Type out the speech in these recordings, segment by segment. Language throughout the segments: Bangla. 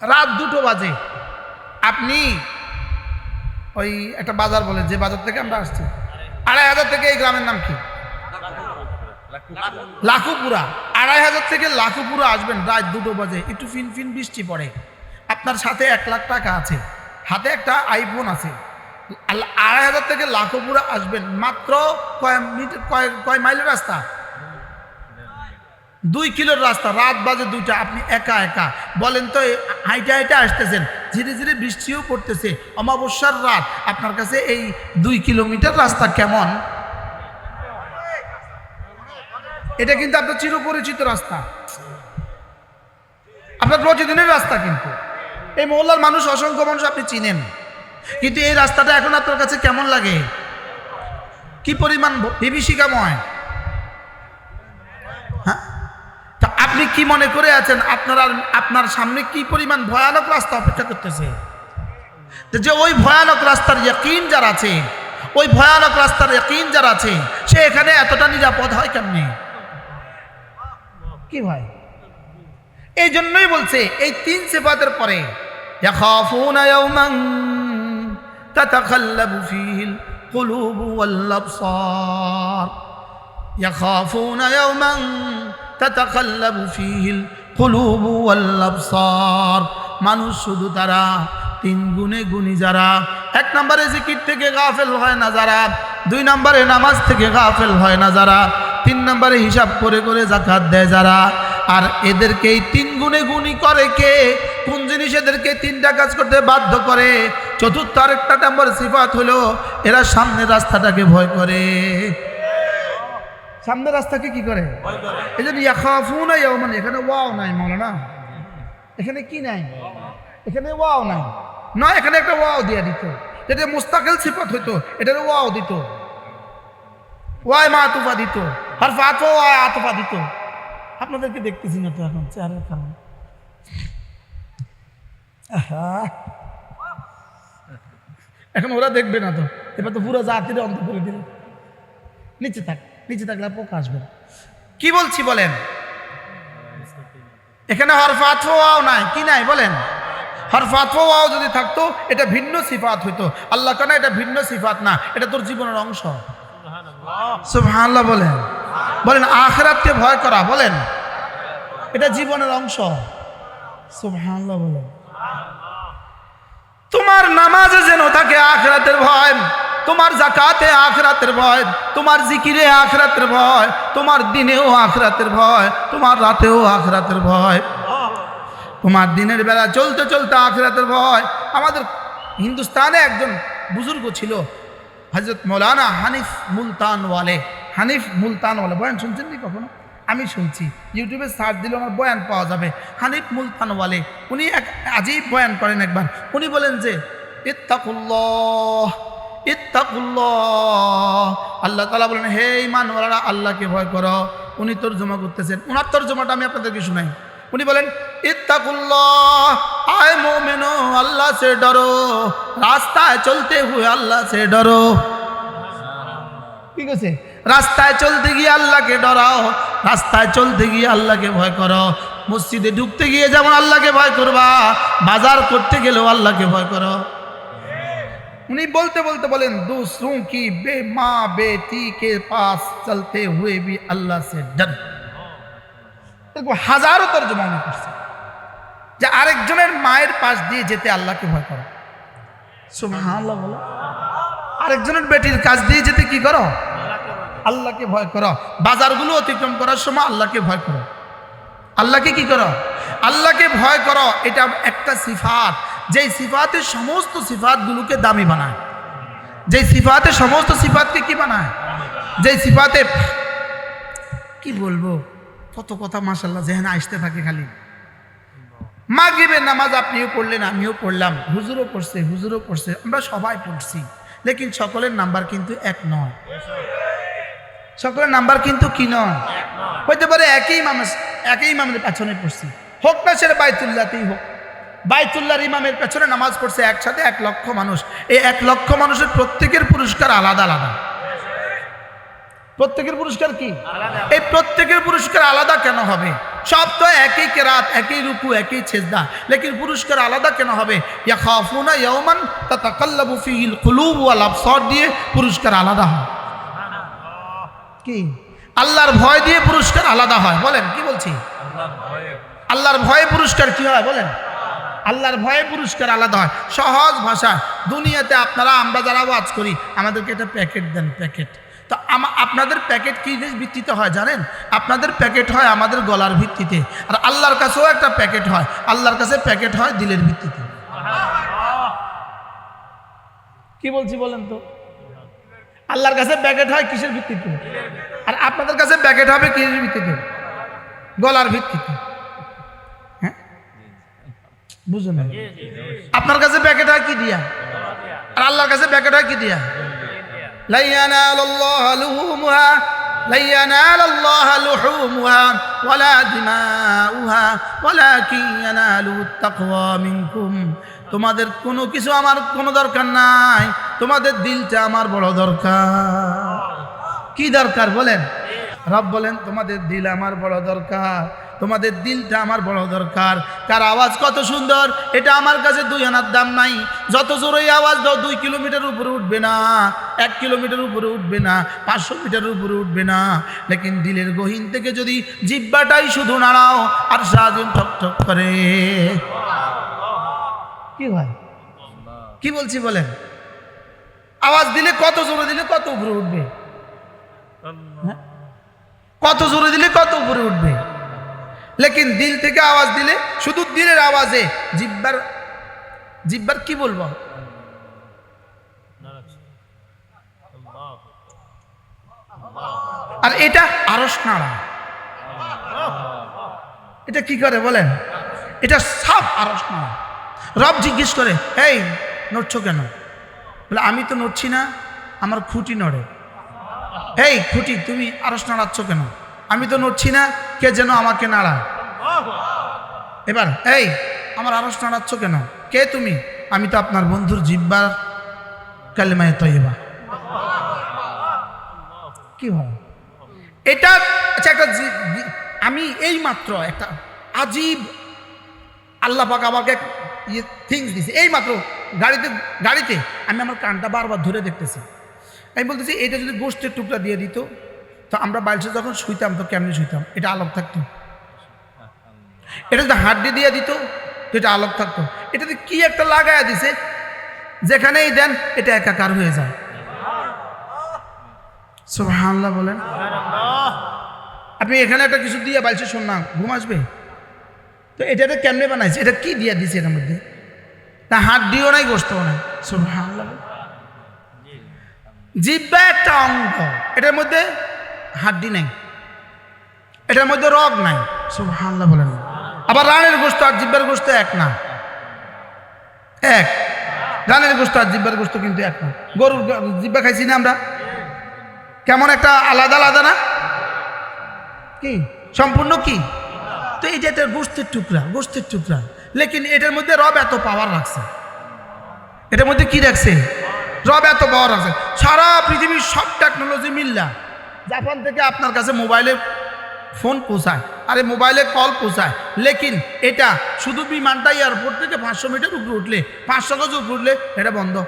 রাত দুটো বাজে। আপনি ওই একটা বাজার বলে যে বাজার থেকে আমরা আসছি। আড়াই হাজার থেকে এই গ্রামের নাম কি? লাখুপুরা। আড়াই হাজার থেকে লাখুপুরা আসবেন, রাত দুটো বাজে। একটু ফিন ফিন বৃষ্টি পড়ে। আপনার সাথে এক লাখ টাকা আছে। হাতে একটা আইফোন আছে। আড়াই হাজার থেকে লাখুপুরা আসবেন। মাত্র কয় মিটার কয় কয় মাইলের রাস্তা? দুই কিলোর রাস্তা, রাত বাজে দুইটা, আপনি একা একা। বলেন তো হাইটে হাইটে আসতেছেন ধীরে ধীরে বৃষ্টিও পড়তেছে, অমাবস্যার রাত, আপনার কাছে এই দুই কিলোমিটার রাস্তা কেমন? এটা কিন্তু আপনার চিরপরিচিত রাস্তা। আপনার প্রতিদিনের রাস্তা কিন্তু। এই মহল্লার মানুষ, অসংখ্য মানুষ আপনি চিনেন। কিন্তু এই রাস্তাটা এখন আপনার কাছে কেমন লাগে? কি পরিমাণ বিভীষিকাময় হ্যাঁ? আপনি কি মনে করে আছেন আপনার আর আপনার সামনে কি পরিমাণ ভয়ানক রাস্তা অপেক্ষা করতেছে তো যে ওই ভয়ানক রাস্তার ইয়াকিন যার আছে ওই ভয়ানক রাস্তার ইয়াকিন যার আছে সে এখানে এতটা নিরাপদ হয় কেমনি কি ভাই এই জন্যই বলছে এই তিন সেফাতের পরে يخافون يوما تتقلب فيه القلوب والأبصار يخافون يوما তাতাকাল্লাম ফিহিল কুলুবু ওয়াল মানুষ শুধু তারা, তিন গুণে গুণী যারা। এক নম্বরে জিকির থেকে গাফেল হয় না যারা। দুই নম্বরে নামাজ থেকে গাফেল হয় না যারা। তিন নম্বরে হিসাব করে করে জাকাত দেয় যারা। আর এদেরকে এই তিন গুণে গুণী করে কে? কোন জিনিস এদেরকে তিনটা কাজ করতে বাধ্য করে? চতুর্থ আরেকটা নম্বর সিফাত হলো, এরা সামনের রাস্তাটাকে ভয় করে। সামনের রাস্তাকে কি করে? এই জন্য ইয়াখাফুন মানে এখানে ওয়াও নাই মৌলানা এখানে কি নাই? এখানে ওয়াও নাই। নয় এখানে একটা ওয়াও দিয়ে দিত। যেটা মুস্তাকিল সিফত হইতো এটার ওয়াও দিত। ওয়াই মা আতুফা দিত। আর ফাতফা ওয়াই আতুফা দিত। আপনাদেরকে দেখতেছি না তো এখন চেহারার কারণে এখন ওরা দেখবে না তো। এবার তো পুরো জাতির অন্ত করে দিল নিচে থাক। নিচে থাকলে পোকা আসবে কি বলছি বলেন? এখানে হরফাত ওয়াও নাই, কি নাই বলেন? হরফাত যদি থাকতো, এটা ভিন্ন সিফাত হইতো। আল্লাহ কেন এটা ভিন্ন সিফাত না, এটা তোর জীবনের অংশ। সুবহানাল্লাহ বলেন। বলেন, আখরাতকে ভয় করা, বলেন। এটা জীবনের অংশ। সুবহানাল্লাহ বলেন। তোমার নামাজে যেন থাকে আখরাতের ভয় তোমার জাকাতে আখরাতের ভয়, তোমার জিকিরে আখরাতের ভয়, তোমার দিনেও আখরাতের ভয়, তোমার রাতেও আখরাতের ভয়। তোমার দিনের বেলা চলতে চলতে আখরাতের ভয়। আমাদের হিন্দুস্তানে একজন বুজুর্গ ছিল হজরত মৌলানা হানিফ মুলতানওয়ালে। হানিফ মুলতানওয়ালে, বয়ান শুনছেন নি কখনো? আমি শুনছি। ইউটিউবে সার্চ দিলে আমার বয়ান পাওয়া যাবে। হানিফ মুলতানওয়ালে, উনি এক আজীব বয়ান করেন একবার। উনি বলেন যে, ইত্তাকুল্লাহ। ইত্তাকুল্লাহ। আল্লাহ তালা বলেন, হে ইমানওয়ালারা আল্লাহকে ভয় করো। উনি তর্জমা করতেছেন। ওনার তর্জমাটা আমি আপনাদেরকে শুনাই। উনি বলেন, ইত্তাকুল্লাহ, আয় মোমেনো, আল্লাহ সে ডরো। রাস্তায় চলতে হুয়ে আল্লাহ সে ডরো। ঠিক আছে রাস্তায় চলতে গিয়ে আল্লাহকে ডরাও। রাস্তায় চলতে গিয়ে আল্লাহকে ভয় করো। মসজিদে ঢুকতে গিয়ে যেমন আল্লাহকে ভয় করবা, বাজার করতে গেলেও আল্লাহকে ভয় করো। উনি বলতে বলতে বলেন दूसरों की बे माँ बेटी के पास चलते हुए भी अल्लाह से डर এরকম হাজারো তর্জমা উনি করছে যে আরেকজনের মায়ের পাশ দিয়ে যেতে আল্লাহকে ভয় করো সুবহানাল্লাহ বলো আরেকজনের বেটির কাজ দিয়ে যেতে কি করো আল্লাহকে ভয় করো বাজারগুলো অতিক্রম করার সময় আল্লাহকে ভয় করো আল্লাহকে কি করো আল্লাহকে ভয় করো এটা একটা সিফাত যেই সিফাতের সমস্ত সিফাতগুলোকে দামি বানায়। যেই সিফাতে সমস্ত সিফাতকে কি বানায়? যেই সিফাতে, কি বলব? কত কথা মাসাল্লাহ যেখানে আসতে থাকে খালি। মাগরিবের নামাজ আপনিও পড়লেন, আমিও পড়লাম। হুজুরও পড়ছে হুজুরও পড়ছে, আমরা সবাই পড়ছি। লেকিন সকলের নাম্বার কিন্তু এক নয়। সকলের নাম্বার কিন্তু কি নয়? হইতে পারে একই ইমামের একই ইমামের পেছনে পড়ছি। হোক না সেটা বাইতুল্লাতেই হোক। বাইতুল্লাহর ইমামের পেছনে নামাজ পড়ছে একসাথে এক লক্ষ মানুষ। এই এক লক্ষ মানুষের প্রত্যেকের পুরস্কার আলাদা আলাদা। প্রত্যেকের পুরস্কার কি? এই প্রত্যেকের পুরস্কার আলাদা কেন হবে? সব তো একই কেরাত একই রুকু একই ছেজদা লেকিন পুরস্কার আলাদা কেন হবে? ইয়া খাফুনা ইয়াওমান তাতাকাল্লাবু ফিহিল কুলুব ওয়াল আবসার দিয়ে পুরস্কার আলাদা হয়। কি? আল্লাহর ভয় দিয়ে পুরস্কার আলাদা হয়। বলেন কি বলছি? আল্লাহর ভয়ে পুরস্কার কি হয়? বলেন। আল্লাহর ভয়ে পুরস্কার আলাদা হয়। সহজ ভাষা দুনিয়াতে আপনারা, আমরা যারা ওয়াজ করি, আমাদেরকে একটা প্যাকেট দেন, প্যাকেট। তো আপনাদের প্যাকেট কি ভিত্তিতে হয় জানেন? আপনাদের প্যাকেট হয় আমাদের গলার ভিত্তিতে। আর আল্লাহর কাছেও একটা প্যাকেট হয়। আল্লাহর কাছে প্যাকেট হয় দিলের ভিত্তিতে। কি বলছি বলেন তো? আল্লাহর কাছে প্যাকেট হয় কিসের ভিত্তিতে? আর আপনাদের কাছে প্যাকেট হবে কিসের ভিত্তিতে? গলার ভিত্তিতে। বুঝুন আপনার কাছে প্যাকেট হয় কি দিয়া আর আল্লাহর কাছে প্যাকেট হয় কি দিয়া لا ينال الله لحومها لن ينال الله لحومها ولا دماؤها ولكن يناله التقوى منكم তোমাদের কোনো কিছু আমার কোনো দরকার নাই তোমাদের দিলটা আমার বড় দরকার কি দরকার বলেন রব বলেন তোমাদের দিল আমার বড় দরকার তোমাদের দিলটা আমার বড় দরকার। কার আওয়াজ কত সুন্দর? এটা আমার কাছে দুই আনার দাম নাই। যত জোরেই আওয়াজ দাও দুই কিলোমিটার উপরে উঠবে না। এক কিলোমিটার উপরে উঠবে না। পাঁচশো মিটার উপরে উঠবে না। লেকিন দিলের গহীন থেকে যদি জিব্বাটাই শুধু নাড়াও আর সারাদিন ঠক ঠক করে। কি হয়? কি বলছি বলেন? আওয়াজ দিলে কত জোরে দিলে কত উপরে উঠবে? হ্যাঁ? কত জোরে দিলে কত উপরে উঠবে? লেকিন দিল থেকে আওয়াজ দিলে, শুধু দিলের আওয়াজে জিব্বার জিব্বার কি বলব? আর এটা আরস নাড়া। এটা কি করে বলেন? এটা সব আরস নাড়া। রব জিজ্ঞেস করে, এই, নড়ছো কেন? বলে, আমি তো নড়ছি না, আমার খুঁটি নড়ে। এই, খুঁটি, তুমি আরস নাড়াচ্ছ কেন? আমি তো নড়ছি না, কে যেন আমাকে নাড়ায়। এবার, এই, আমার আরস নাড়াচ্ছ কেন? কে তুমি? আমি তো আপনার বন্ধুর জিব্বার কালেমায় তৈবা কি হয় এটা আচ্ছা একটা আমি এই মাত্র একটা আজীব আল্লাহ পাক আমাকে ইয়ে থিংস দিছে। এই মাত্র গাড়িতে গাড়িতে আমি আমার কানটা বারবার ধরে দেখতেছি। আমি বলতেছি এটা যদি গোষ্ঠের টুকরা দিয়ে দিত তো আমরা বাইলসে যখন শুইতাম, তো কেমনি শুইতাম? এটা আলোক থাকতো। এটা যদি হাড্ডি দিয়ে দিত, তো এটা আলোক থাকতো। এটাতে কি একটা লাগায় দিছে, যেখানেই দেন, এটা একাকার হয়ে যায়। সুবহানাল্লাহ বলেন। আপনি এখানে একটা কিছু দিয়ে বালছে শোন না, ঘুম আসবে? তো এটা এটাতে কেমনে বানাইছে? এটা কি দিয়ে দিছে এটার মধ্যে? তা হাত দিও নাই গোস্তও নাই। বলেন। জিব্বা একটা অঙ্গ। এটার মধ্যে হাড্ডি নাই। এটার মধ্যে রগ নাই। সুবহানাল্লাহ বলেন। আবার রানের গোস্ত আর জিব্বার গোস্ত এক না। এক। রানের গোস্ত আর জিব্বার গোস্ত কিন্তু এক না। গরুর জিব্বা খাইছি না আমরা। কেমন একটা আলাদা আলাদা না? কি? সম্পূর্ণ কি? তো এই এটা একটা গোস্তের টুকরা গোস্তের টুকরা। লেকিন এটার মধ্যে রব এত পাওয়ার রাখছে। এটার মধ্যে কি রাখছে? রব এত পাওয়ার রাখছে। সারা পৃথিবীর সব টেকনোলজি মিল্লা। জাপান থেকে আপনার কাছে মোবাইলে ফোন পৌঁছায় আরে মোবাইলে কল পৌঁছায়। লেকিন এটা শুধু বিমানটা এয়ারপোর্ট থেকে পাঁচশো মিটার উপরে উঠলে পাঁচশো গজ উপরে উঠলে এটা বন্ধ।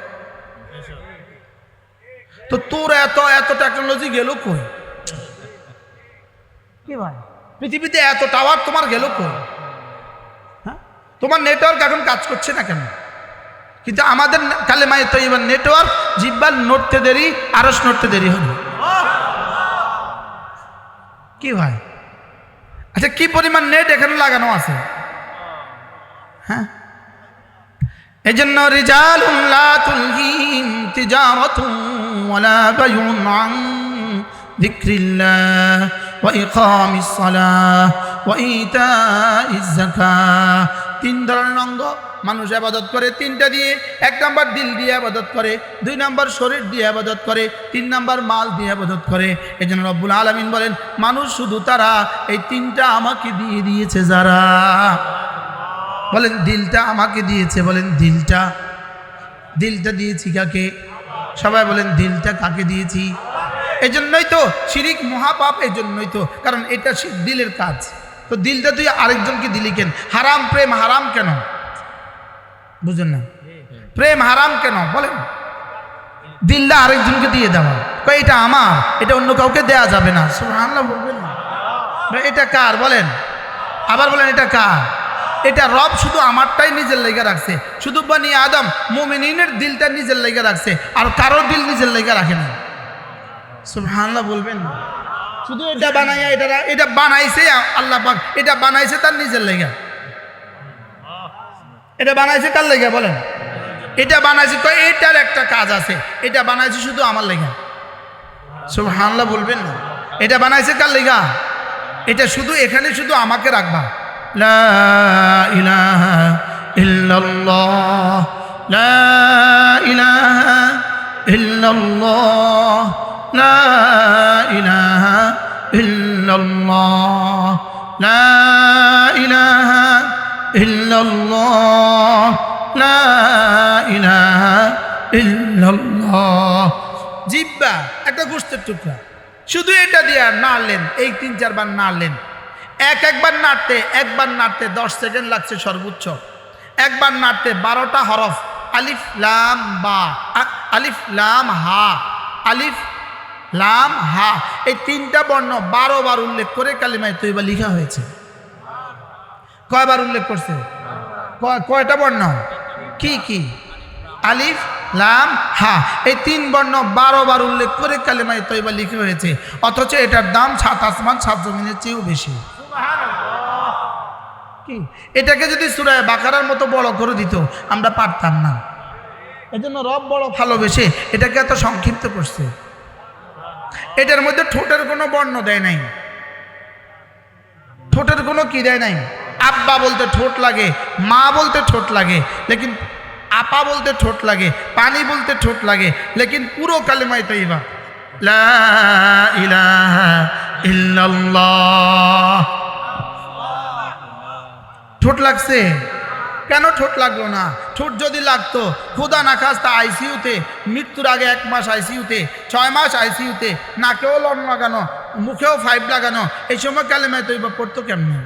তো তোর এত এত টেকনোলজি গেল কই? কি ভাই? পৃথিবীতে এত টাওয়ার তোমার গেল কই? হ্যাঁ? তোমার নেটওয়ার্ক এখন কাজ করছে না কেন? কিন্তু আমাদের কালে মায়ের তো এবার নেটওয়ার্ক জিব্বার নড়তে দেরি আরস নড়তে দেরি হবে কি ভাই? আচ্ছা কি পরিমাণ নেট এখানে লাগানো আছে? হ্যাঁ? এই জন্য রিজাল আন যিকরিল্লাহ তিন ধরনের অঙ্গ। মানুষ আবাদত করে তিনটা দিয়ে। এক নাম্বার দিল দিয়ে আবাদত করে, দুই নাম্বার শরীর দিয়ে আবাদত করে, তিন নাম্বার মাল দিয়ে আবাদত করে। এই জন্য রব্বুল আলমিন বলেন, মানুষ শুধু তারা, এই তিনটা আমাকে দিয়ে দিয়েছে যারা। বলেন, দিলটা আমাকে দিয়েছে, বলেন, দিলটা। দিলটা দিয়েছি কাকে? সবাই বলেন, দিলটা কাকে দিয়েছি? এই জন্যই তো, শিরিক মহাপাপ এই জন্যই তো, কারণ এটা দিলের কাজ। তো দিলটা তুই আরেকজনকে দিলি কেন? হারাম প্রেম হারাম কেন? বুঝেন না? প্রেম হারাম কেন? বলেন। দিলটা আরেকজনকে দিয়ে দেওয়া। কয়, এটা আমার, এটা অন্য কাউকে দেয়া যাবে না। সুবহানাল্লাহ বলবেন না। এটা কার? বলেন। আবার বলেন, এটা কার? এটা রব শুধু আমারটাই নিজের লেগে রাখছে। শুধু বানি আদম মোমিনের দিলটা নিজের লেগে রাখছে। আর কারোর দিল নিজের লেগে রাখে না। সুবহানাল্লাহ বলবেন না। শুধু এটা বানাইয়া এটা এটা বানাইছে আল্লাহ পাক। এটা বানাইছে তার নিজের লেগে। এটা বানাইছে কার লেগে বলেন? এটা বানাইছে কয়, এটার একটা কাজ আছে। এটা বানাইছে শুধু আমার লেগে। সুবহানাল্লাহ বলবেন না। এটা বানাইছে কার লেগা? এটা শুধু, এখানে শুধু আমাকে রাখবা। লা ইলাহা ইল্লাল্লাহ। লা ইলাহা ইল্লাল্লাহ। লা ইলাহা ইল্লাল্লাহ, লা ইলাহা ইল্লাল্লাহ, লা ইলাহা ইল্লাল্লাহ। জিব্বা, একটা গোষ্ঠের টুকরা। শুধু এটা দিয়ে নাড়লেন, এই তিন চারবার নাড়লেন। এক একবার নাড়তে একবার নাড়তে দশ সেকেন্ড লাগছে সর্বোচ্চ। একবার নাড়তে বারোটা হরফ, আলিফ, লাম, বা আলিফ, লাম, হা, আলিফ লাম, হা, এই তিনটা বর্ণ বারো বার উল্লেখ করে কালিমায় তৈবা লিখা হয়েছে। কয়বার উল্লেখ করছে? কয়- কয়টা বর্ণ? কি কি? আলিফ, লাম, হা, এই তিন বর্ণ বারো বার উল্লেখ করে কালেমায় তৈবা লিখে হয়েছে। অথচ এটার দাম সাত আসমান, সাত জমিনের চেয়েও বেশি। কি? এটাকে যদি সুরায় বাকারার মতো বড় করে দিত, আমরা পারতাম না। এজন্য রব বড় ভালোবেসে এটাকে এত সংক্ষিপ্ত করছে। এটার মধ্যে ঠোঁটের কোনো বর্ণ দেয় নাই। ঠোঁটের কোনো কি দেয় নাই? আব্বা বলতে ঠোঁট লাগে, মা বলতে ঠোঁট লাগে, লেকিন আপা বলতে ঠোঁট লাগে, পানি বলতে ঠোঁট লাগে, লেকিন পুরো কালেমাই তৈবা ঠোঁট লাগছে? কেন ঠোঁট লাগল না? ঠোঁট যদি লাগতো খোদা না খাস্তা আইসিইউতে, মৃত্যুর আগে এক মাস আইসিইউতে, ছয় মাস আইসিইউতে, নাকেও লন লাগানো, মুখেও ফাইভ লাগানো, এই সময় কালেমায় তৈবা পড়তো কেমনে?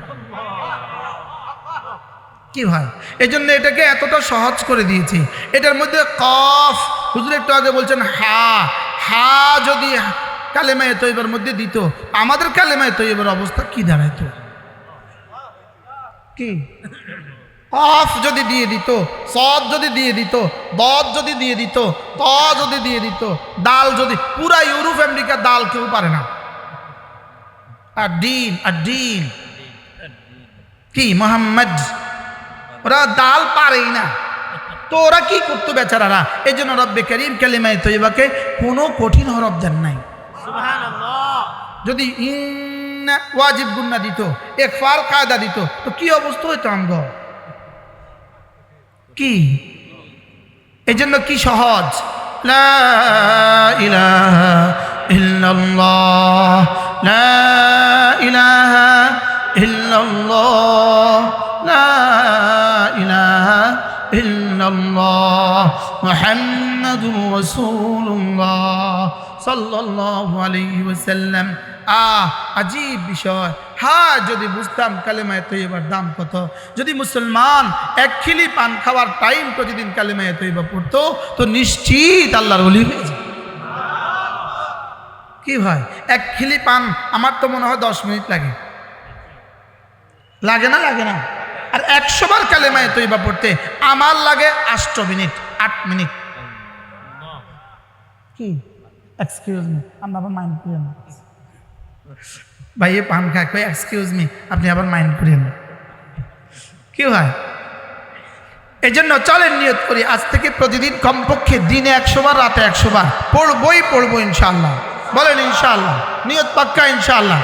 কি ভাই? এই জন্য এটাকে এতটা সহজ করে দিয়েছি। এটার মধ্যে কফ, হুজুর একটু আগে বলছেন হা হা যদি কালেমায় তৈবার মধ্যে দিত, আমাদের কালেমায় তৈবার অবস্থা কি দাঁড়াইতো? কি? অফ যদি দিয়ে দিত সদ যদি দিয়ে দিত দদ যদি দিয়ে দিত ত যদি দিয়ে দিত ডাল যদি পুরা ইউরোপ আমেরিকা ডাল কেউ পারে না। আর ডিন আর ডিন কি মোহাম্মদ? ওরা ডাল পারেই না। তো ওরা কি করতো বেচারারা? এই জন্য রব্বে করিম কালিমায় তৈবাকে কোনো কঠিন হরফ দেন নাই। যদি ওয়াজিব গুন্না দিত একফার কায়দা দিত তো কি অবস্থা হইতো আমগ? কি? এই জন্য কি সহজ? লা ইলাহা ইল্লাল্লাহ। লা ইলাহা ইল্লাল্লাহ। লা ইলাহা ইল্লাল্লাহ। মুহাম্মাদুর রাসূলুল্লাহ। সাল্লাল্লাহু আলাইহি আহ, আজীব বিষয়। হ্যাঁ যদি বুঝতাম কালেমায় তৈবার দাম কত। যদি মুসলমান এক খিলি পান খাওয়ার টাইম প্রতিদিন কালেমায় তৈবা পড়তো, তো নিশ্চিত আল্লাহর অলি হয়ে যায় কি ভাই? এক খিলি পান, আমার তো মনে হয় দশ মিনিট লাগে। লাগে না লাগে না? আর একশো বার কালেমায় তৈবা পড়তে, আমার লাগে আষ্ট মিনিট, আট মিনিট। কি? এক্সকিউজ মি আপনি আবার মাইন্ড করেন না। ভাই এ পান খায় কই এক্সকিউজ মি আপনি আবার মাইন্ড করেন। কি হয়? এই জন্য চলেন নিয়ত করি, আজ থেকে প্রতিদিন কমপক্ষে দিনে একশো বার রাতে একশো বার পড়বই পড়ব ইনশাআল্লাহ। বলেন ইনশাআল্লাহ, নিয়ত পাক্কা ইনশাআল্লাহ।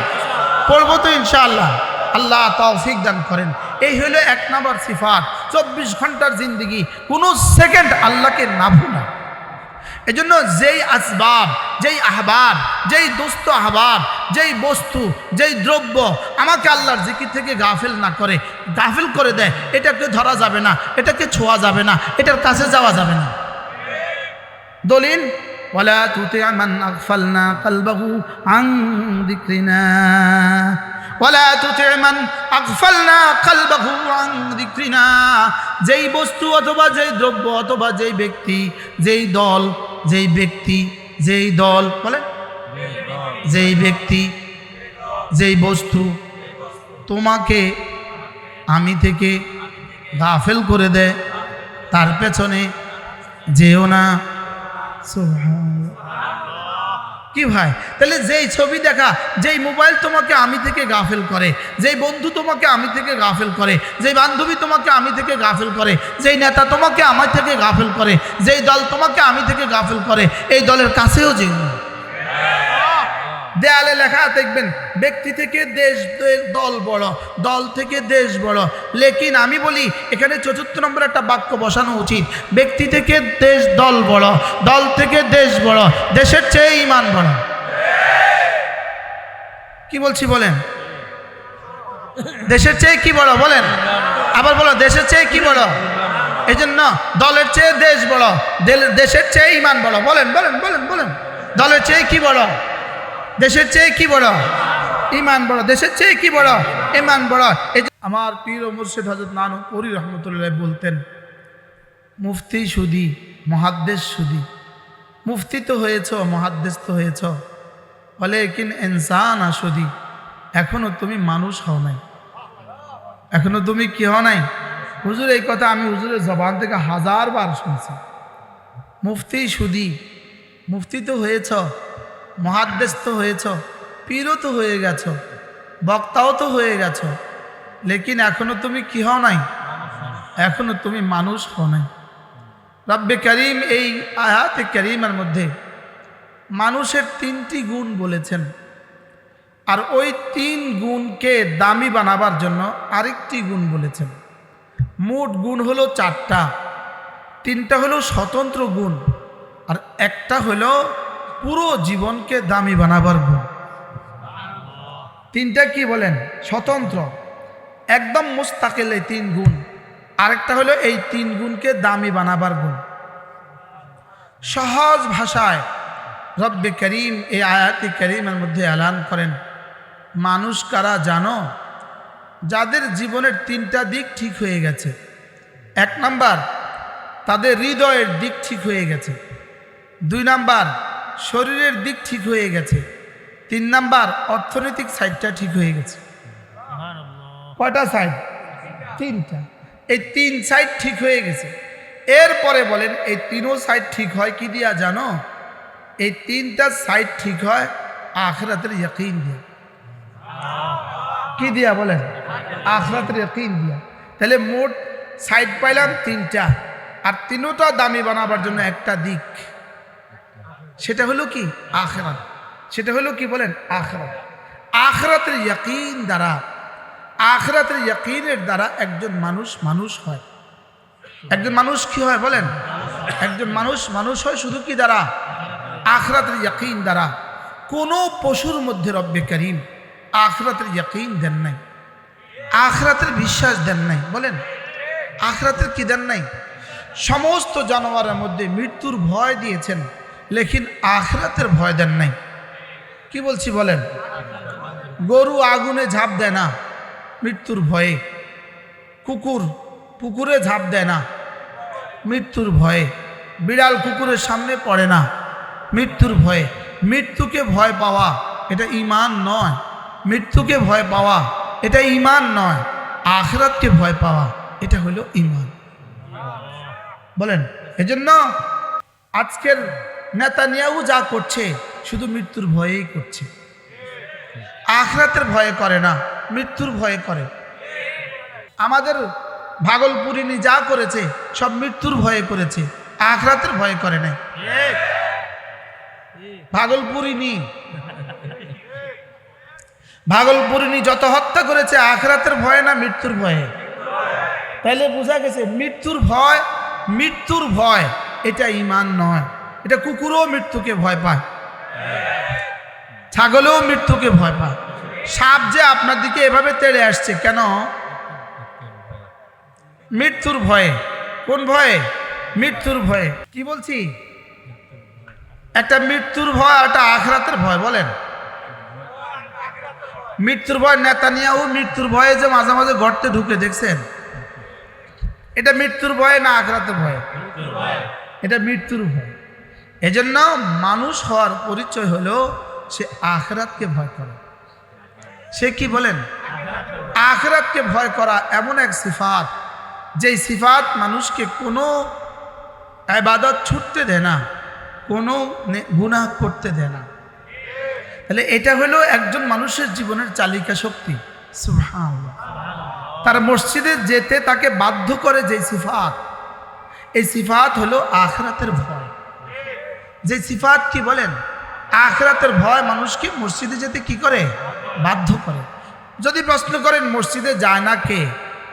পড়ব তো ইনশাআল্লাহ। আল্লাহ তৌফিক দান করেন। এই হলো এক নম্বর সিফাত। চব্বিশ ঘণ্টার জিন্দগি, কোনো সেকেন্ড আল্লাহকে না ভুলা। এই জন্য যেই আসবাব যেই আহবাব যেই দোস্ত আহবাব যেই বস্তু যেই দ্রব্য আমাকে আল্লাহর জিকির থেকে গাফেল না করে গাফেল করে দেয় এটাকে ধরা যাবে না এটাকে ছোঁয়া যাবে না এটার কাছে যাওয়া যাবে না দলিল ولا تطع من أغفلنا قلبه عن ذكرنا ولا تطع من أغفلنا قلبه عن ذكرنا যেই বস্তু অথবা যেই দ্রব্য অথবা যেই ব্যক্তি যেই দল যেই ব্যক্তি, যেই দল বলে যেই ব্যক্তি, যেই বস্তু তোমাকে আমি থেকে গাফেল করে দেয়, তার পেছনে যেও না। কি ভাই তাহলে যেই ছবি দেখা, যেই মোবাইল তোমাকে আমি থেকে গাফেল করে, যেই বন্ধু তোমাকে আমি থেকে গাফেল করে, যেই বান্ধবী তোমাকে আমি থেকে গাফেল করে, যেই নেতা তোমাকে আমার থেকে গাফেল করে, যেই দল তোমাকে আমি থেকে গাফেল করে, এই দলের কাছেও না। দেয়ালে লেখা দেখবেন, ব্যক্তি থেকে দেশ দল বড়, দল থেকে দেশ বড়। লেকিন আমি বলি, এখানে চতুর্থ নম্বর একটা বাক্য বসানো উচিত। ব্যক্তি থেকে দেশ দল বড়, দল থেকে দেশ বড়, দেশের চেয়ে ইমান বড়। কি বলছি বলেন? দেশের চেয়ে কি বড় বলেন? আবার বলো, দেশের চেয়ে কি বড়? এই জন্য দলের চেয়ে দেশ বড় দেশের চেয়ে ইমান বড়। বলেন বলেন বলেন বলেন। দলের চেয়ে কি বড়? দেশের চেয়ে কি বড়? ইমান বড়। দেশের চেয়ে কি বড়? ইমান বড়। এই আমার পীর মুর্শিদ হজরত নানক পরি রহমতুল্লাহ বলতেন, মুফতি সুদি মহাদ্দেশ সুদি। মুফতি তো হয়েছ মহাদ্দেশ তো হয়েছ। বলে কিন ইনসান আসদি এখনও তুমি মানুষ হও নাই। এখনও তুমি কি হও নাই? হুজুর, এই কথা আমি হুজুরের জবান থেকে হাজার বার শুনছি। মুফতি সুদি, মুফতি তো হয়েছ মহাদ্দেশ তো হয়েছ, পীরও তো হয়ে গেছ, বক্তাও তো হয়ে গেছ। লেকিন এখনও তুমি কি হও নাই? এখনও তুমি মানুষ হও নাই। রব্বে করিম এই আয়াতে করিমের মধ্যে মানুষের তিনটি গুণ বলেছেন। আর ওই তিন গুণকে দামি বানাবার জন্য আরেকটি গুণ বলেছেন। মোট গুণ হলো চারটা। তিনটা হলো স্বতন্ত্র গুণ। আর একটা হলো পুরো জীবনকে দামি বানাবার গুণ। তিনটা কি বলেন? স্বতন্ত্র। একদম মুস্তাকেল এই তিন গুণ। আরেকটা হলো এই তিন গুণকে দামি বানাবার গুণ। সহজ ভাষায় রব্বে করিম এই আয়াতি করিমের মধ্যে এলান করেন, মানুষ কারা জানো? যাদের জীবনের তিনটা দিক ঠিক হয়ে গেছে। এক নাম্বার, তাদের হৃদয়ের দিক ঠিক হয়ে গেছে। দুই নাম্বার শরীরের দিক ঠিক হয়ে গেছে। তিন নাম্বার অর্থনৈতিক সাইডটা ঠিক হয়ে গেছে। কয়টা সাইড? তিনটা। এই তিন সাইড ঠিক হয়ে গেছে। এরপরে বলেন এই তিনও সাইড ঠিক হয় কি দিয়া জানো? এই তিনটা সাইড ঠিক হয় আখরাতের ইয়কিন দিয়া। কি দিয়া বলেন? আখরাতের ইয়কিন দিয়া। তাহলে মোট সাইড পাইলাম তিনটা। আর তিনোটা দামি বানাবার জন্য একটা দিক। সেটা হলো কি? আখরাত। সেটা হলো কি বলেন? আখরাত। আখরাতের ইয়কিন দ্বারা, আখরাতের ইয়কিনের দ্বারা একজন মানুষ মানুষ হয়। একজন মানুষ কি হয় বলেন? একজন মানুষ মানুষ হয় শুধু কি দ্বারা? আখরাতের ইয়কিন দ্বারা। কোনো পশুর মধ্যে রব্বে করিম আখরাতের ইয়কিন দেন নাই। আখরাতের বিশ্বাস দেন নাই। বলেন, আখরাতের কি দেন নাই? সমস্ত জানোয়ারের মধ্যে মৃত্যুর ভয় দিয়েছেন। লেকিন আখরাতের ভয় দেন নাই। কি বলছি বলেন? গরু আগুনে ঝাঁপ দেয় না, মৃত্যুর ভয়ে। কুকুর পুকুরে ঝাঁপ দেয় না, মৃত্যুর ভয়ে। বিড়াল কুকুরের সামনে পড়ে না, মৃত্যুর ভয়ে। মৃত্যুকে ভয় পাওয়া, এটা ইমান নয়। মৃত্যুকে ভয় পাওয়া, এটা ইমান নয়। আখরাতকে ভয় পাওয়া, এটা হলো ইমান বলেন, এজন্য আজকের নেতানিয়াহু যা করছে, শুধু মৃত্যুর ভয়েই করছে। আখরাতের ভয়ে করে না, মৃত্যুর ভয়ে করে। আমাদের ভাগলপুরিনী যা করেছে, সব মৃত্যুর ভয়ে করেছে, আখরাতের ভয়ে করে নাই। ভাগলপুরিনী ভাগলপুরিনী যত হত্যা করেছে, আখরাতের ভয়ে না, মৃত্যুর ভয়ে? তাইলে বোঝা গেছে, মৃত্যুর ভয় মৃত্যুর ভয়, এটা ইমান নয়। এটা কুকুরও মৃত্যুকে ভয় পায়। ছাগলেও মৃত্যুকে ভয় পায়। সাপ যে আপনার দিকে এভাবে তেড়ে আসছে, কেন? মৃত্যুর ভয়ে। কোন ভয়ে? মৃত্যুর ভয়ে। কি বলছি? একটা মৃত্যুর ভয় একটা আখরাতের ভয়, বলেন। মৃত্যুর ভয়, নেতানিয়াহু মৃত্যুর ভয়ে যে মাঝে মাঝে গর্তে ঢুকে, দেখছেন? এটা মৃত্যুর ভয় না আখরাতের ভয়? এটা মৃত্যুর ভয়। এজন্য মানুষ হওয়ার পরিচয় হলো সে আখরাতকে ভয় করে। সে কি বলেন? আখরাতকে ভয় করা এমন এক সিফাত, যেই সিফাত মানুষকে কোনো আবাদত ছুটতে দেয় না, কোনো গুনাহ করতে দেয় না। তাহলে এটা হলো একজন মানুষের জীবনের চালিকা শক্তি। তার মসজিদে যেতে তাকে বাধ্য করে যে সিফাত, এই সিফাত হলো আখরাতের ভয়। যে সিফাত কি বলেন? আখরাতের ভয় মানুষকে মসজিদে যেতে কি করে? বাধ্য করে। যদি প্রশ্ন করেন, মসজিদে যায় না কে?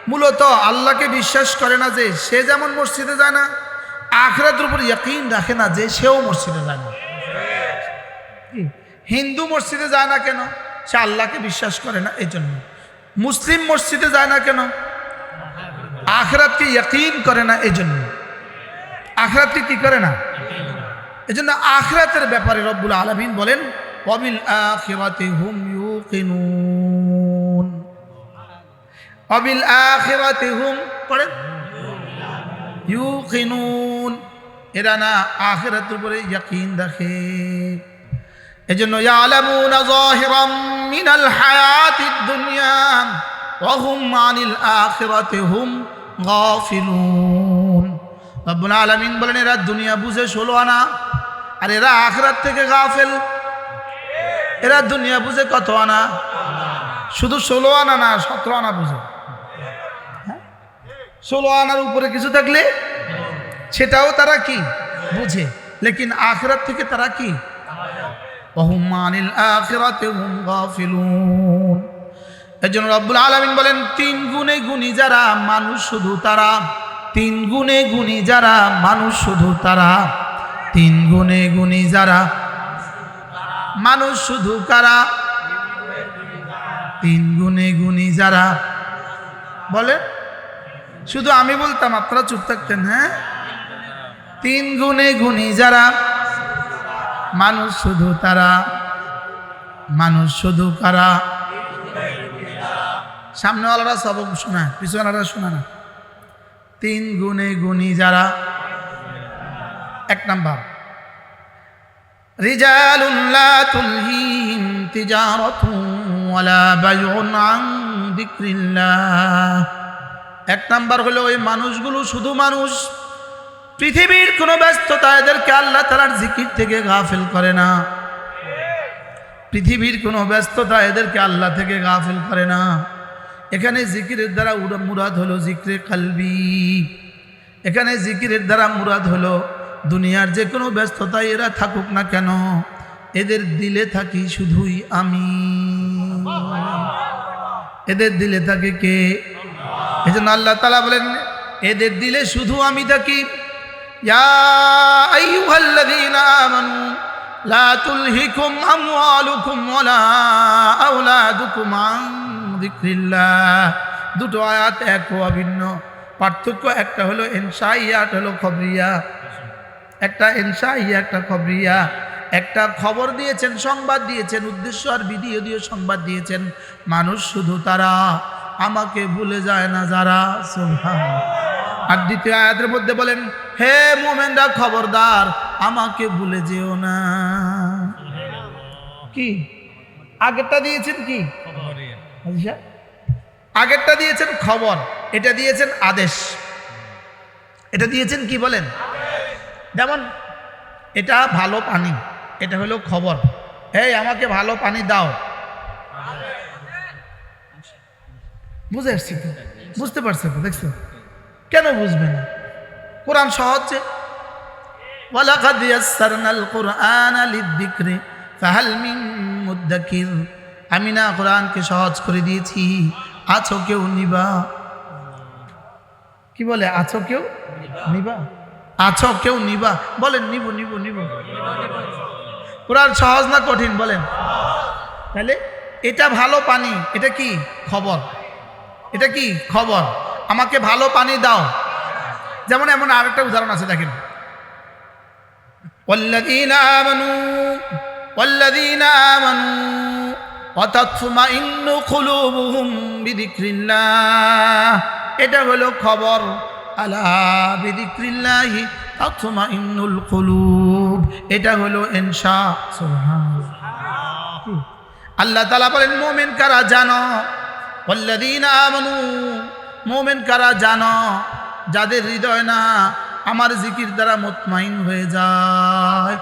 মূলত আল্লাহকে বিশ্বাস করে না যে সে যেমন মসজিদে যায় না, আখরাতের উপর ইয়কিন রাখে না যে সেও মসজিদে যায় না? হিন্দু মসজিদে যায় না কেন? সে আল্লাহকে বিশ্বাস করে না এই জন্য মুসলিম মসজিদে যায় না কেন? আখরাতকে ইয়কিন করে না এই জন্য আখরাতকে কি করে না? এই জন্য আখরাতের ব্যাপারে রব্বুল আলমিন বলেন অবিল আখিরাতে হুম ইউকিনুন। অবিল আখিরাতে হুম, পড়েন? ইউকিনুন। এরা না আখিরাতের উপরে ইয়াকিন রাখে। এজন্য ইয়ালামুনা যাহিরাম মিনাল হায়াতিদ দুনিয়া, ওয়া হুম আনিল আখিরাতি হুম গাফিলুন। রব্বুল আলমিন বলেন, এরা দুনিয়া বুঝে ষোলো আনা, আর এরা আখরাত থেকে গাফেল। এরা দুনিয়া বুঝে কত আনা? শুধু ষোলো আনা না, সতেরো আনা বুঝে। হ্যাঁ? ষোলো আনার উপরে কিছু থাকলে সেটাও তারা কি? বুঝে। লেকিন আখরাত থেকে তারা কি? এজন্য রব্বুল আলমিন বলেন, তিন গুণে গুণী যারা, মানুষ শুধু তারা। তিন গুণে গুণী যারা, মানুষ শুধু তারা। তিন গুণে গুণী যারা, মানুষ শুধু কারা? তিন গুণে গুণী যারা। বলে শুধু আমি বলতাম, আপনারা চুপ থাকতেন হ্যাঁ? তিন গুণে গুণী যারা, মানুষ শুধু তারা। মানুষ শুধু কারা? সামনেওয়ালারা সবক শোনায় পিছনেওয়ালারা শোনা না। তিন গুণে গুণী যারা এক নাম্বার رجال لا تلهيهم تجارة ولا بيع عن ذكر الله এক নাম্বার হলো ওই মানুষগুলো শুধু মানুষ পৃথিবীর কোনো ব্যস্ততা এদেরকে আল্লাহ তালার জিকির থেকে গাফিল করে না পৃথিবীর কোনো ব্যস্ততা এদেরকে আল্লাহ থেকে গাফিল করে না এখানে জিকিরের দ্বারা মুরাদ হলো জিক্রে কালবি। এখানে জিকিরের দ্বারা মুরাদ হলো দুনিয়ার যে কোনো ব্যস্ততায় এরা থাকুক না কেন, এদের দিলে থাকি শুধুই আমি। এদের দিলে থাকে কে? এই জন্য আল্লাহ তালা বলেন, এদের দিলে শুধু আমি থাকি। লা তুলহিকুম আমওয়ালুকুম ওয়ালা আওলাদুকুম আন দুটো আয়াত এক ও অভিন্ন পার্থক্য একটা হলো ইনসাইয়া, একটা হলো খবরিয়া। একটা এনসা ইয়া একটা খবরিয়া। একটা খবর দিয়েছেন, সংবাদ দিয়েছেন, উদ্দেশ্য আর ভিডিও দিয়ে সংবাদ দিয়েছেন। মানুষ শুধু তারা, আমাকে ভুলে যায় না যারা আর দ্বিতীয় আয়াতের মধ্যে বলেন, হে মোমেনরা খবরদার, আমাকে ভুলে যেও না। কি? আগেরটা দিয়েছেন কি? আচ্ছা। আগেরটা দিয়েছেন খবর এটা দিয়েছেন আদেশ। এটা দিয়েছেন কি বলেন? যেমন এটা ভালো পানি এটা হলো খবর। এই আমাকে ভালো পানি দাও। বুঝে আসছি তো? বুঝতে পারছে তো দেখছ? কেন বুঝবে না? কোরআন সহজে ওয়ালাকাদ ইয়াসসারনাল কুরআনা লিযিকরি ফাহাল মিন মুদ্দাকির। আমি না কোরআনকে সহজ করে দিয়েছি আছো কেউ নিবা কি বলে আছো কেউ নিবা আছো কেউ নিবা বলেন নিব নিব নিব কোরআন সহজ না কঠিন বলেন তাহলে এটা ভালো পানি এটা কি খবর এটা কি খবর আমাকে ভালো পানি দাও যেমন এমন আরেকটা উদাহরণ আছে দেখেন والذين آمنوا والذين آمنوا এটা হলো খবর। আলা বিদিক্রিল্লাহি তাৎমা ইন্নুল কুলুব এটা হলো আল্লাহ তালা বলেন, মোমেন কারা জানো? মোমেন কারা জানো? যাদের হৃদয় না, আমার জিকির দ্বারা মুতমাইন হয়ে যায়।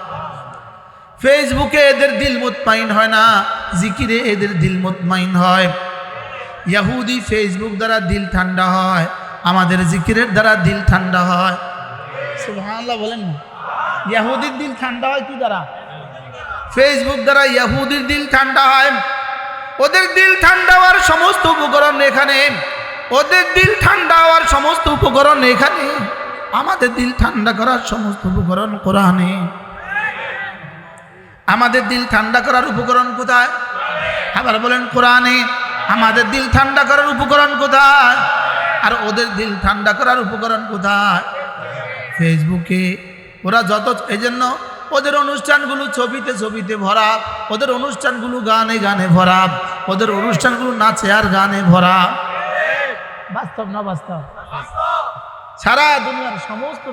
ফেসবুকে এদের দিল মুতমাইন হয় না জিকিরে এদের দিল মুতমাইন হয়। ইয়াহুদি ফেসবুক দ্বারা দিল ঠান্ডা হয় আমাদের জিকিরের দ্বারা দিল ঠান্ডা হয়। সুবহানাল্লাহ বলেন না। ইয়াহুদির দিল ঠান্ডা হয় কি দ্বারা? ফেসবুক দ্বারা ইয়াহুদির দিল ঠান্ডা হয়। ওদের দিল ঠান্ডা হওয়ার সমস্ত উপকরণ এখানে। ওদের দিল ঠান্ডা হওয়ার সমস্ত উপকরণ এখানে। আমাদের দিল ঠান্ডা করার সমস্ত উপকরণ কোরআনে। আমাদের দিল ঠান্ডা করার উপকরণ কোথায়? আবার বলেন কোরআনে, আমাদের দিল ঠান্ডা করার উপকরণ কোথায়? আর ওদের দিল ঠান্ডা করার উপকরণ কোথায়? ফেসবুকে। ওরা যত এই জন্য ওদের অনুষ্ঠানগুলো ছবিতে ছবিতে ভরা, ওদের অনুষ্ঠানগুলো গানে গানে ভরা, ওদের অনুষ্ঠানগুলো নাচে আর গানে ভরা। বাস্তব না বাস্তব? সারা দুনিয়ার সমস্ত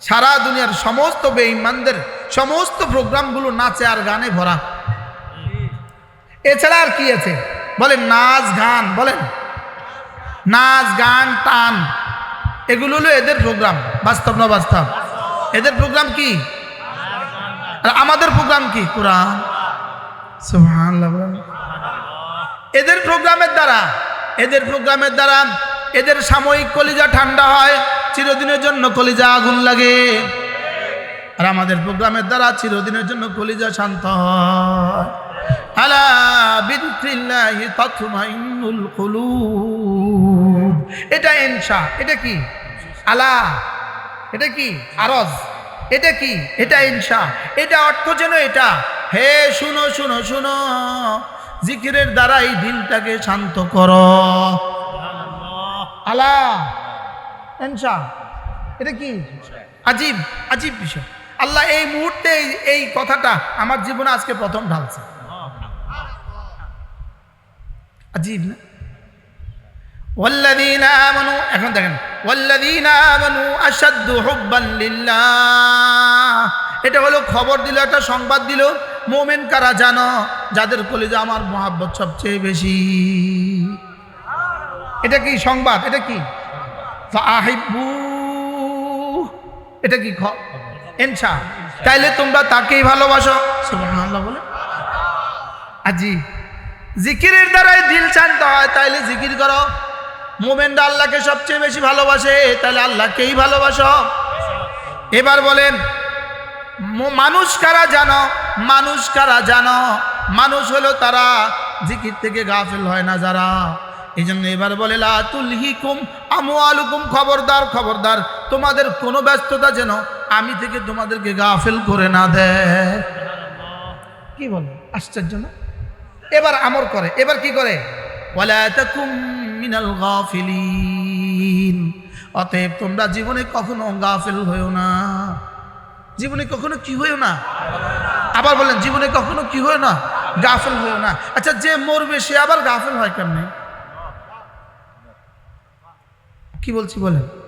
সারা দুনিয়ার সমস্ত বেঈমানদের সমস্ত প্রোগ্রামগুলো নাচে আর গানে ভরা। এছাড়া আর কি আছে? বলেন, নাচ গান, বলেন। নাচ গান, টান, এগুলো হলো এদের প্রোগ্রাম, বাস্তব না বাস্তব? এদের প্রোগ্রাম কি? আর আমাদের প্রোগ্রাম কি? কোরআন। এদের প্রোগ্রামের দ্বারা, এদের প্রোগ্রামের দ্বারা এদের সাময়িক কলিজা ঠান্ডা হয়, চিরদিনের জন্য কলিজা আগুন লাগে। আর আমাদের প্রোগ্রামের দ্বারা চিরদিনের জন্য কলিজা শান্ত আলা বিদিক্রিল্লাহি তাতমাইন্নুল কুলুব। এটা ইনশা, এটা কি? আলা, এটা কি? আরজ, এটা কি? এটা ইনশা, এটা অর্থ যেন এটা। হে, শুনো শুনো শুনো, জিকিরের দ্বারাই দিলটাকে শান্ত করো। আলা ইনশা এটা কি আজীব আজীব বিষয় আল্লাহ এই মুহূর্তে এই- এই কথাটা আমার জীবনে আজকে প্রথম ঢালছে আজীব না والذين آمنوا এখন দেখেন والذين آمنوا أشد حبا لله এটা হলো খবর দিল একটা সংবাদ দিল মোমেন কারা জানো যাদের কলেজে আমার মহাব্বত সবচেয়ে বেশি এটা কি সংবাদ? এটা কি? এটা কি খ? এনসা। তাইলে তোমরা তাকেই ভালোবাসো। সুবহানাল্লাহ বলে। আজি। জিকিরের দ্বারাই দিল শান্ত হয় তাইলে জিকির করো। মোমেনরা আল্লাহকে সবচেয়ে বেশি ভালোবাসে তাহলে আল্লাহকেই ভালোবাসো। এবার বলেন মানুষ কারা জানো? মানুষ কারা জানো? মানুষ হলো তারা জিকির থেকে গাফিল হয় না যারা। এই জন্য এবার বলে তুলহিকুম আমু আলুকুম খবরদার খবরদার, তোমাদের কোনো ব্যস্ততা যেন আমি থেকে তোমাদেরকে গাফিল করে না দেয় কি বলে? আশ্চর্য না? এবার আমর করে, এবার কি করে? অতএব তোমরা জীবনে কখনো গাফিল হয়েও না। জীবনে কখনো কি হয়েও না? আবার বলেন, জীবনে কখনো কি হয় না? গাফেল হয়েও না। আচ্ছা যে মরবে সে আবার গাফেল হয় কেমনে? কি বলছি বলেন?